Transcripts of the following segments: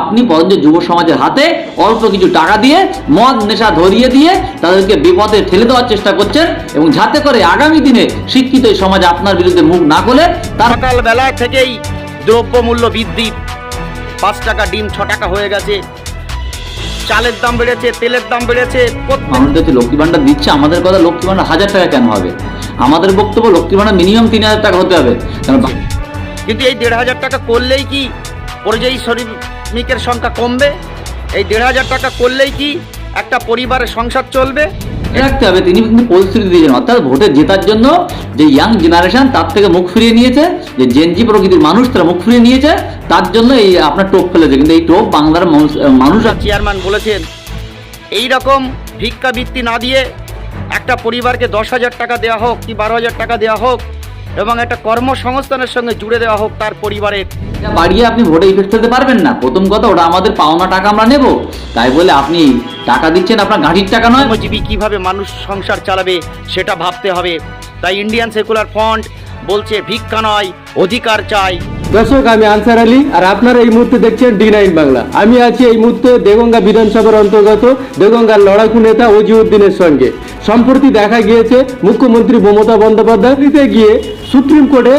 আপনি বরঞ্চ যুব সমাজের হাতে অল্প কিছু টাকা দিয়ে মদ নেশা ধরিয়ে দিয়ে তাদেরকে বিপদে ঠেলে দেওয়ার চেষ্টা করছেন এবং যাতে করে আগামী দিনে শিক্ষিত এই সমাজ আপনার বিরুদ্ধে মুখ না খোলে তার সকাল বেলায় থেকেই দ্রব্যমূল্য বৃদ্ধি। পাঁচ টাকা ডিম ছ টাকা হয়ে গেছে। চালের দাম বেড়েছে তেলের দাম বেড়েছে। মানুষদের যে লক্ষ্মী ভান্ডার দিচ্ছে আমাদের কথা লক্ষ্মী ভান্ডার হাজার টাকা কেন হবে? আমাদের বক্তব্য লক্ষ্মী ভান্ডার মিনিমাম তিন হাজার টাকা হতে হবে। কিন্তু এই দেড় হাজার টাকা করলেই কি পরিযায়ী শ্রমিকের সংখ্যা কমবে। এই দেড় হাজার টাকা করলেই কি একটা পরিবারের সংসার চলবে? রাখতে হবে তিনি কিন্তু প্রতিশ্রুতি দিয়েছেন। অর্থাৎ ভোটে জেতার জন্য যে ইয়াং জেনারেশন তার থেকে মুখ ফিরিয়ে নিয়েছে যে জেনজি প্রকৃতির মানুষ তারা মুখ ফিরিয়ে নিয়েছে তার জন্য এই আপনার টোপ ফেলেছে। কিন্তু এই টোপ বাংলার মানুষ- মানুষ আর চেয়ারম্যান বলেছেন এই রকম ভিক্ষাবৃত্তি না দিয়ে একটা পরিবারকে দশ হাজার টাকা দেওয়া হোক কি বারো হাজার টাকা দেওয়া হোক এবং একটা কর্মসংস্থানের সঙ্গে জুড়ে দেওয়া হোক তার পরিবারের বাড়িয়ে আপনি ভোটে ইফেক্ট ফেলতে পারবেন না। প্রথম কথা ওটা আমাদের পাওনা টাকা আমরা নেব। তাই বলে আপনি টাকা দিচ্ছেন আপনার গাড়ির টাকা নয়। কর্মজীবী কীভাবে মানুষ সংসার চালাবে সেটা ভাবতে হবে। তাই ইন্ডিয়ান সেকুলার ফ্রন্ট বলছে ভিক্ষা নয় অধিকার চাই। দর্শক, আমি আনসার আলী, আর আপনারা এই মুহূর্তে দেখছেন ডি নাইন বাংলা। আমি আছি এই মুহূর্তে দেগঙ্গা বিধানসভার অন্তর্গত, দেগঙ্গার লড়াকু নেতা অজিউদ্দিনের সঙ্গে। সম্প্রতি দেখা গিয়েছে মুখ্যমন্ত্রী মমতা বন্দ্যোপাধ্যায় গিয়ে সুপ্রিম কোর্টে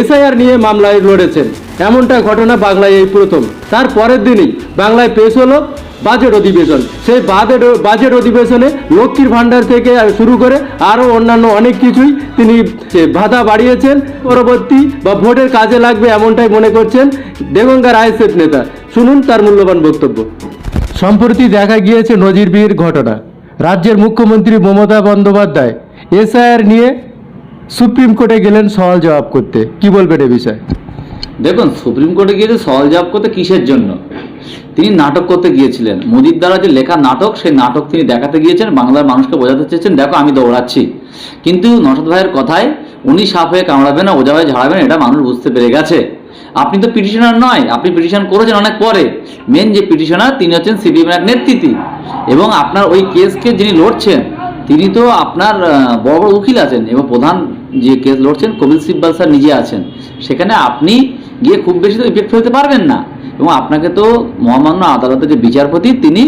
এসআইআর নিয়ে মামলায় লড়েছেন। এমনটা ঘটনা বাংলায় এই প্রথম। তার পরের দিনই বাংলায় পেশ হলো বাজেট অধিবেশন। সেই বাজেট বাজেট অধিবেশনে লক্ষ্মীর ভাণ্ডার থেকে শুরু করে আরও অন্যান্য অনেক কিছুই তিনি ভাতা বাড়িয়েছেন। পরবর্তী বা ভোটের কাজে লাগবে এমনটাই মনে করছেন দেগঙ্গার আইএসএফ নেতা। শুনুন তার মূল্যবান বক্তব্য। সম্প্রতি দেখা গিয়েছে নজিরবিহীর ঘটনা। রাজ্যের মুখ্যমন্ত্রী মমতা বন্দ্যোপাধ্যায় এসআইআর নিয়ে সুপ্রিম কোর্টে গেলেন সওয়াল জবাব করতে। কি বলবেন এ বিষয়ে? দেখুন, সুপ্রিম কোর্টে গিয়েছে সওয়াল জবাব করতে কিসের জন্য? তিনি নাটক করতে গিয়েছিলেন। মোদির দ্বারা যে লেখা নাটক, সেই নাটক তিনি দেখাতে গিয়েছেন, বাংলার মানুষকে বোঝাতে চেয়েছেন, দেখো, আমি দৌড়াচ্ছি। কিন্তু নসদ ভাইয়ের কথায় উনি সাপ হয়ে কামড়াবেন না ওজা হয়ে ঝাড়াবেন, এটা মানুষ বুঝতে পেরে গেছে। আপনি তো পিটিশনার নয়, আপনি পিটিশন করেছেন অনেক পরে। মেন যে পিটিশনার, তিনি হচ্ছেন সিপিএম এর নেতৃত্বে। এবং আপনার ওই কেসকে যিনি লড়ছেন, তিনি তো আপনার বড় বড় উকিল আছেন এবং প্রধান যে কেস লড়ছেন, কপিল সিব্বাল স্যার নিজে আছেন। সেখানে আপনি গিয়ে খুব বেশি তো ইফেক্ট ফেলতে পারবেন না। এবং আপনাকে তো মহামান্য আদালতের যে বিচারপতি, তিনি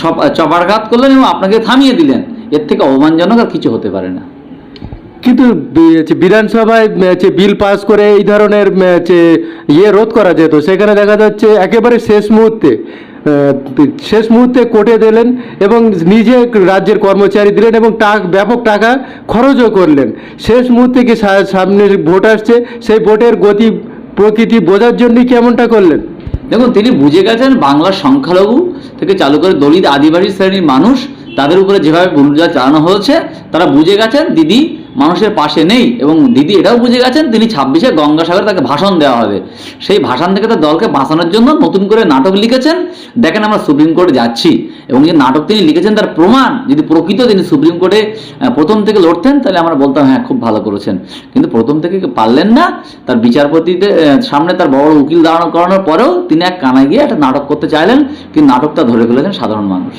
সব, চপারঘাত করলেন এবং আপনাকে থামিয়ে দিলেন। এর থেকে অপমানজনক আর কিছু হতে পারে না। কিন্তু বিধানসভায় হচ্ছে বিল পাস করে এই ধরনের হচ্ছে ইয়ে রোধ করা যেত, সেখানে দেখা যাচ্ছে একেবারে শেষ মুহূর্তে শেষ মুহূর্তে কোর্টে দিলেন এবং নিজে রাজ্যের কর্মচারী দিলেন এবং ব্যাপক টাকা খরচও করলেন। শেষ মুহূর্তে কি সামনে ভোট আসছে, সেই ভোটের গতি প্রকৃতি বোঝার জন্য কেমনটা করলেন? দেখুন, তিনি বুঝে গেছেন বাংলার সংখ্যালঘু থেকে চালু করে দলিত আদিবাসী শ্রেণির মানুষ তাদের উপরে যেভাবে গুন্ডা চালানো হয়েছে, তারা বুঝে গেছেন, দিদি মানুষের পাশে নেই এবং দিদি এটাও বুঝে গেছেন, তিনি ছাব্বিশে গঙ্গাসাগরে তাকে ভাষণ দেওয়া হবে। সেই ভাষণ থেকে তার দলকে বাঁচানোর জন্য নতুন করে নাটক লিখেছেন। দেখেন আমরা সুপ্রিম কোর্টে যাচ্ছি এবং যে নাটক তিনি লিখেছেন তার প্রমাণ, যদি প্রকৃত তিনি সুপ্রিম কোর্টে প্রথম থেকে লড়তেন, তাহলে আমরা বলতাম হ্যাঁ খুব ভালো করেছেন। কিন্তু প্রথম থেকে পারলেন না। তার বিচারপতিদের সামনে তার বড় উকিল দাঁড়ানো করানোর পরেও তিনি এক কানায় গিয়ে একটা নাটক করতে চাইলেন, কিন্তু নাটকটা ধরে ফেলেছেন সাধারণ মানুষ।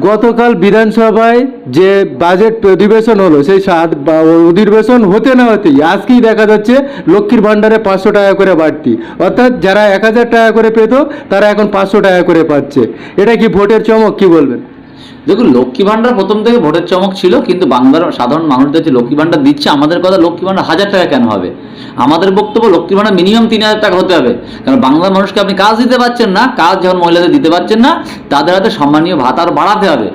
গতকাল বিধানসভায় যে বাজেট অধিবেশন হলো, সেই সাত- অধিবেশন হতে না হতেই আজকেই দেখা যাচ্ছে লক্ষ্মীর ভাণ্ডারে পাঁচশো টাকা করে বাড়তি। অর্থাৎ যারা এক হাজার টাকা করে পেত, তারা এখন পাঁচশো টাকা করে পাচ্ছে। এটা কি ভোটের চমক, কি বলবেন? দেখুন, লক্ষ্মী ভাণ্ডার প্রথম থেকে ভোটের চমক ছিল, কিন্তু বাংলার সাধারণ মানুষদের যে লক্ষ্মী ভাণ্ডার দিচ্ছে, আমাদের কথা লক্ষ্মী ভাণ্ডার হাজার টাকা কেন হবে? আমাদের বক্তব্য, লক্ষ্মী ভাণ্ডার মিনিমাম তিন হাজার টাকা হতে হবে। কারণ বাংলার মানুষকে আপনি কাজ দিতে পারছেন না, কাজ যখন মহিলাদের দিতে পারছেন না, তাদের হাতে সম্মানীয় ভাতা আরও বাড়াতে হবে।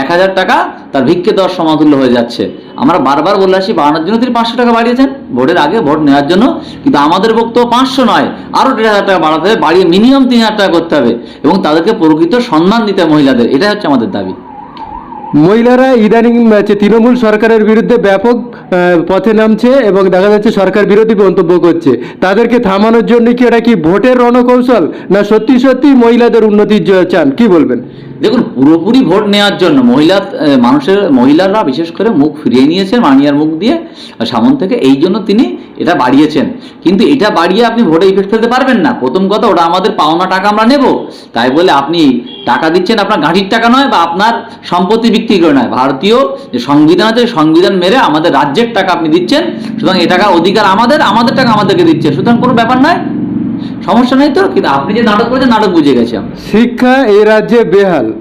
এক হাজার টাকা তার ভিক্ষে দেওয়ার সমাতুল্য হয়ে যাচ্ছে। আমরা বারবার বলে আসি, বাড়ানোর জন্য তিনি পাঁচশো টাকা বাড়িয়েছেন, ভোটের আগে ভোট নেওয়ার জন্য, কিন্তু আমাদের বক্তব্য পাঁচশো নয় আরও দেড় হাজার টাকা বাড়াতে হবে, বাড়িয়ে মিনিমাম তিন হাজার টাকা করতে হবে। এবং তাদেরকে প্রকৃত সম্মান দিতে মহিলাদের, এটাই হচ্ছে আমাদের দাবি। মহিলারা ইদানিং হচ্ছে তৃণমূল সরকারের বিরুদ্ধে ব্যাপক পথে নামছে এবং দেখা যাচ্ছে সরকার বিরোধী মন্তব্য করছে। তাদেরকে থামানোর জন্য কি এটা কি ভোটের রণকৌশল না সত্যি সত্যি মহিলাদের উন্নতির জ- চান? কি বলবেন? দেখুন, পুরোপুরি ভোট নেওয়ার জন্য মহিলা মানুষের, মহিলারা বিশেষ করে মুখ ফিরিয়ে নিয়েছেন, মানিয়ার মুখ দিয়ে সামন থেকে এই জন্য তিনি এটা বাড়িয়েছেন। কিন্তু এটা বাড়িয়ে আপনি ভোটে ইফেক্ট ফেলতে পারবেন না। প্রথম কথা, ওটা আমাদের পাওনা টাকা আমরা নেব। তাই বলে আপনি টাকা দিচ্ছেন আপনার গাড়ির টাকা নয় বা আপনার সম্পত্তি বিক্রি করে নয়। ভারতীয় যে সংবিধান আছে সংবিধান মেরে আমাদের রাজ্যের টাকা আপনি দিচ্ছেন সুতরাং এ টাকা অধিকার আমাদের আমাদের টাকা আমাদেরকে দিচ্ছে সুতরাং কোনো ব্যাপার নয়। সমস্যা নেই তো? কিন্তু আপনি যে নাটক করেছেন নাটক বুঝে গেছি শিক্ষা এই রাজ্যে বেহাল।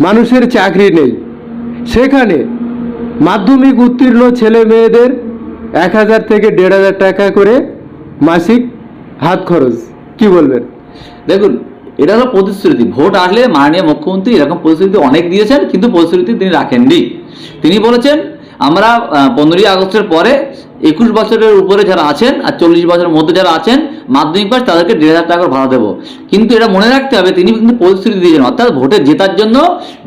মানুষের চাকরি নেই। সেখানে মাধ্যমিক উত্তীর্ণ ছেলে মেয়েদের এক হাজার থেকে দেড় হাজার টাকা করে মাসিক হাত খরচ। কি বলবেন? দেখুন এটা হলো প্রতিশ্রুতি। ভোট আসলে মাননীয় মুখ্যমন্ত্রী এরকম প্রতিশ্রুতি অনেক দিয়েছেন, কিন্তু প্রতিশ্রুতি তিনি রাখেননি। তিনি বলেছেন, আমরা পনেরোই আগস্টের পরে একুশ বছরের উপরে যারা আছেন আর চল্লিশ বছরের মধ্যে যারা আছেন, মাধ্যমিক পাস তাদেরকে দেড় হাজার টাকা ভাড়া দেবো। কিন্তু এটা মনে রাখতে হবে, তিনি কিন্তু প্রতিশ্রুতি দিয়েছেন অর্থাৎ ভোটে জেতার জন্য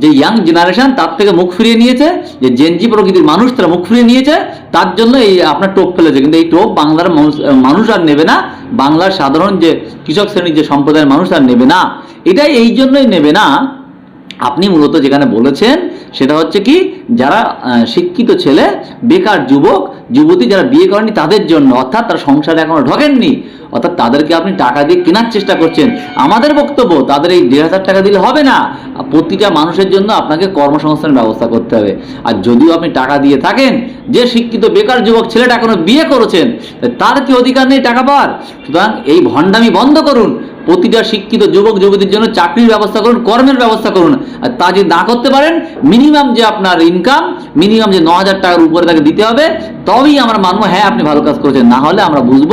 যে ইয়াং জেনারেশন তার থেকে মুখ ফিরিয়ে নিয়েছে, যে জেনজি প্রকৃতির মানুষ তারা মুখ ফিরিয়ে নিয়েছে, তার জন্য এই আপনার টোপ ফেলেছে। কিন্তু এই টোপ বাংলার মানুষ মানুষ আর নেবে না। বাংলার সাধারণ যে কৃষক শ্রেণির যে সম্প্রদায়ের মানুষ আর নেবে না। এটাই এই জন্যই নেবে না। আপনি মূলত যেখানে বলেছেন, সেটা হচ্ছে কি, যারা শিক্ষিত ছেলে, বেকার যুবক যুবতী যারা বিয়ে করেনি তাদের জন্য, অর্থাৎ তারা সংসারে এখনও ঢোকেননি, অর্থাৎ তাদেরকে আপনি টাকা দিয়ে কেনার চেষ্টা করছেন। আমাদের বক্তব্য, তাদের এই দেড় হাজার টাকা দিলে হবে না। প্রতিটা মানুষের জন্য আপনাকে কর্মসংস্থানের ব্যবস্থা করতে হবে। আর যদিও আপনি টাকা দিয়ে থাকেন, যে শিক্ষিত বেকার যুবক ছেলেটা এখনও বিয়ে করেছেন, তার কি অধিকার নেই টাকা পাওয়ার? সুতরাং এই ভণ্ডামি বন্ধ করুন। প্রতিটা শিক্ষিত যুবক, যুবতীর জন্য চাকরির ব্যবস্থা করুন, কর্মের ব্যবস্থা করুন। আর তা যদি না করতে পারেন মিনিমাম যে আপনার ইনকাম মিনিমাম যে ন হাজার টাকার উপরে তাকে দিতে হবে, তবেই আমরা মানবো হ্যাঁ আপনি ভালো কাজ করেছেন। না হলে আমরা বুঝব,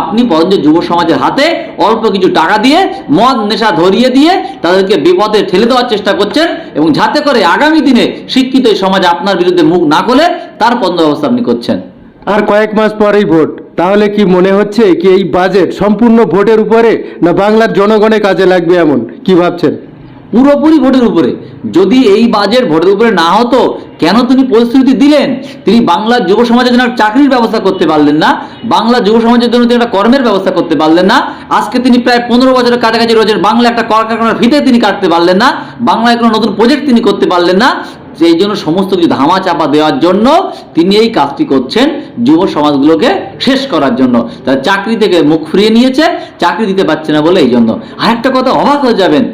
আপনি বরঞ্চ যুব সমাজের হাতে অল্প কিছু টাকা দিয়ে, মদ, নেশা ধরিয়ে দিয়ে তাদেরকে বিপদে ঠেলে দেওয়ার চেষ্টা করছেন এবং যাতে করে আগামী দিনে শিক্ষিত সমাজ আপনার বিরুদ্ধে মুখ না খুলে, তার বন্ধ ব্যবস্থা আপনি করছেন। আর কয়েক মাস পরেই ভোট। তাহলে কি মনে হচ্ছে কি এই বাজেট সম্পূর্ণ ভোটের উপরে না বাংলার জনগণের কাজে লাগবে এমন? কি ভাবছেন? পুরোপুরি ভোটের উপরে। যদি এই বাজেট ভোটের উপরে না হতো, কেন তিনি প্রতিশ্রুতি দিলেন? তিনি বাংলার যুব সমাজের জন্য চাকরির ব্যবস্থা করতে পারলেন না। বাংলা যুব সমাজের জন্য তিনি একটা কর্মের ব্যবস্থা করতে পারলেন না। আজকে তিনি প্রায় পনেরো বছরের কাছাকাছি রয়েছেন বাংলা একটা কলকারখানার ভিতরে তিনি কাটতে পারলেন না। বাংলায় কোনো নতুন প্রজেক্ট তিনি করতে পারলেন না। সেই জন্য সমস্ত কিছু ধামা চাপা দেওয়ার জন্য তিনি এই কাজটি করছেন যুব সমাজগুলোকে শেষ করার জন্য। তারা চাকরি থেকে মুখ ফিরিয়ে নিয়েছে, চাকরি দিতে পারছে না বলে এই জন্য। আরেকটা কথা অবাক হয়ে যাবেন,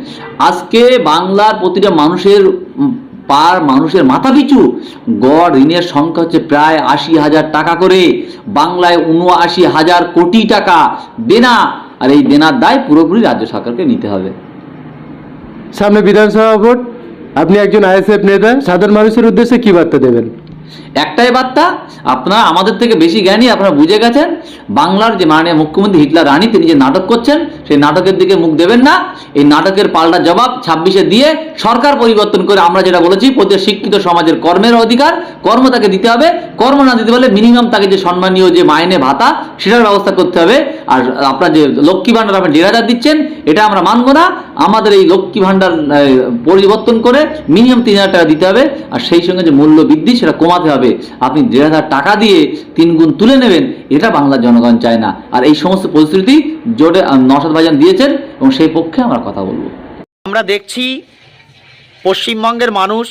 আজকে বাংলার প্রতিটা মানুষের পার মানুষের মাথা পিছু গড় ঋণের সংখ্যা হচ্ছে প্রায় আশি হাজার টাকা করে। বাংলায় উনআশি হাজার কোটি টাকা দেনা, আর এই দেনার দায় পুরোপুরি রাজ্য সরকারকে নিতে হবে। সামনে বিধানসভা ভোট। আপনি একজন আইএসএফ নেতা, সাধারণ মানুষের উদ্দেশ্যে কি বার্তা দেবেন? একটাই বার্তা, আপনারা আমাদের থেকে বেশি জ্ঞানী, আপনারা বুঝে গেছেন। বাংলার যে মাননীয় মুখ্যমন্ত্রী হিটলার রানী, তিনি যে নাটক করছেন, সেই নাটকের দিকে মুখ দেবেন না। এই নাটকের পাল্টা জবাব ছাব্বিশে দিয়ে সরকার পরিবর্তন করে আমরা যেটা বলেছি প্রতি শিক্ষিত সমাজের কর্মের অধিকার, কর্ম তাকে দিতে হবে। কর্ম না দিতে পারলে মিনিমাম তাকে যে সম্মানীয় যে মাইনে ভাতা, সেটার ব্যবস্থা করতে হবে। আর আপনার যে লক্ষ্মী ভাণ্ডার আপনি দেড় হাজার দিচ্ছেন, এটা আমরা মানবো না। আমাদের এই লক্ষ্মী ভাণ্ডার পরিবর্তন করে মিনিমাম তিন হাজার টাকা দিতে হবে, আর সেই সঙ্গে যে মূল্য বৃদ্ধি, সেটা কমাতে হবে। আপনি দেড় হাজার টাকা দিয়ে তিন গুণ তুলে নেবেন, এটা বাংলার জনগণ চায় না। আর এই সমস্ত পরিস্থিতি জোটে নওশাদ ভাইজান দিয়েছেন, এবং সেই পক্ষে আমরা কথা বলব। আমরা দেখছি পশ্চিমবঙ্গের মানুষ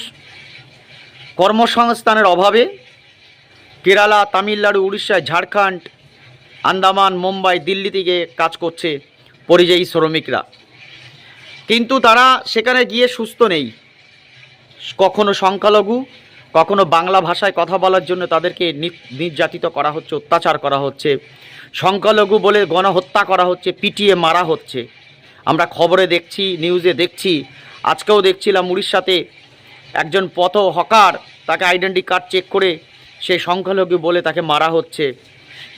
কর্মসংস্থানের অভাবে কেরালা, তামিলনাড়ু, উড়িষ্যা, ঝাড়খণ্ড আন্দামান, মুম্বাই, দিল্লি থেকে কাজ করছে পরিযায়ী শ্রমিকরা। কিন্তু তারা সেখানে গিয়ে সুস্থ নেই। কখনো সংখ্যালঘু, কখনো বাংলা ভাষায় কথা বলার জন্য তাদেরকে নির্যাতিত করা হচ্ছে, অত্যাচার করা হচ্ছে। সংখ্যালঘু বলে গণহত্যা করা হচ্ছে, পিটিয়ে মারা হচ্ছে। আমরা খবরে দেখছি, নিউজে দেখছি, আজকেও দেখছিলাম উড়িষ্যাতে একজন পথ হকার তাকে আইডেন্টি কার্ড চেক করে সে সংখ্যালঘু বলে তাকে মারা হচ্ছে।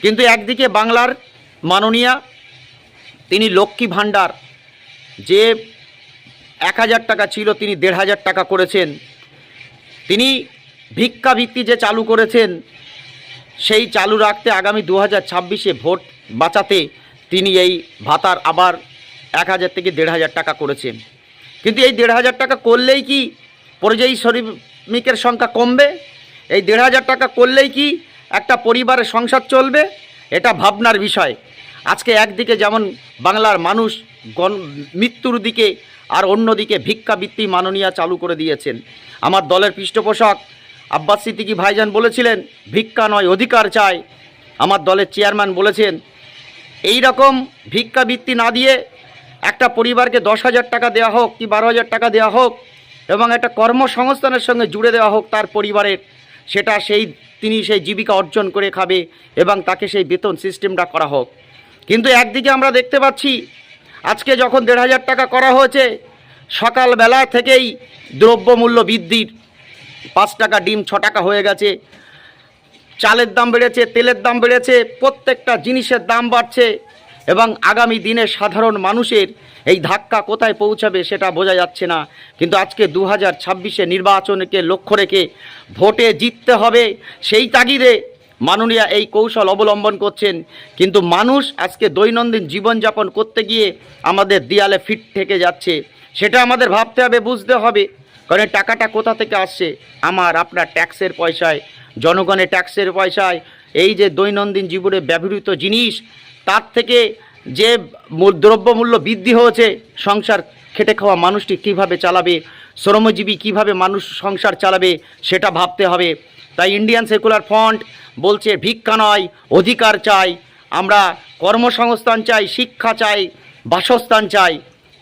কিন্তু একদিকে বাংলার মাননীয়া, তিনি লক্ষ্মী ভাণ্ডার, যে এক হাজার টাকা ছিল তিনি দেড় হাজার টাকা করেছেন, তিনি ভিক্ষাবৃত্তি যে চালু করেছেন, সেই চালু রাখতে আগামী দু হাজার ছাব্বিশে ভোট বাঁচাতে তিনি এই ভাতার আবার এক হাজার থেকে দেড় হাজার টাকা করেছেন। কিন্তু এই দেড় হাজার টাকা করলেই কি পরিযায়ী শ্রমিকের সংখ্যা কমবে? এই দেড় হাজার টাকা করলেই কি একটা পরিবারের সংসার চলবে, এটা ভাবনার বিষয়। আজকে একদিকে যেমন বাংলার মানুষ গণ, মৃত্যুর দিকে আর অন্যদিকে ভিক্ষাবৃত্তি মাননীয়া চালু করে দিয়েছেন। আমার দলের পৃষ্ঠপোষক আব্বাস সিদ্দিকি ভাইজান বলেছিলেন, ভিক্ষা নয়, অধিকার চাই। আমার দলের চেয়ারম্যান বলেছেন, এই রকম ভিক্ষাবৃত্তি না দিয়ে একটা পরিবারকে দশ হাজার টাকা দেওয়া হোক কি বারো হাজার টাকা দেওয়া হোক এবং একটা কর্মসংস্থানের সঙ্গে জুড়ে দেওয়া হোক তার পরিবারের সেটা সেই, তিনি সেই জীবিকা অর্জন করে খাবে এবং তাকে সেই বেতন সিস্টেমটা করা হোক। কিন্তু একদিকে আমরা দেখতে পাচ্ছি, আজকে যখন দেড় হাজার টাকা করা হয়েছে, সকালবেলা থেকেই দ্রব্যমূল্য বৃদ্ধির পাঁচ টাকা ডিম, ছ টাকা হয়ে গেছে। চালের দাম বেড়েছে, তেলের দাম বেড়েছে, প্রত্যেকটা জিনিসের দাম বাড়ছে। এবং আগামী দিনে সাধারণ মানুষের এই ধাক্কা কোথায় পৌঁছাবে সেটা বোঝা যাচ্ছে না। কিন্তু আজকে দু হাজার ছাব্বিশে নির্বাচনকে লক্ষ্য রেখে ভোটে জিততে হবে সেই তাগিদে মাননীয়া এই কৌশল অবলম্বন করছেন। কিন্তু মানুষ আজকে দৈনন্দিন জীবনযাপন করতে গিয়ে আমাদের দেয়ালে ফিট থেকে যাচ্ছে। সেটা আমাদের ভাবতে হবে, বুঝতে হবে। কারণ টাকাটা কোথা থেকে আসছে? আমার, আপনার ট্যাক্সের পয়সায়। জনগণের ট্যাক্সের পয়সায়। এই যে দৈনন্দিন জীবনে ব্যবহৃত জিনিস তার থেকে যে মূল- দ্রব্যমূল্য বৃদ্ধি হয়েছে, সংসার খেটে খাওয়া মানুষটি কীভাবে চালাবে, শ্রমজীবী কীভাবে মানুষ সংসার চালাবে, সেটা ভাবতে হবে। তাই ইন্ডিয়ান সেকুলার ফ্রন্ট বলছে, ভিক্ষা নয়, অধিকার চাই, আমরা কর্মসংস্থান চাই, শিক্ষা চাই, বাসস্থান চাই,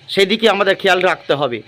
সেদিকে আমাদের খেয়াল রাখতে হবে।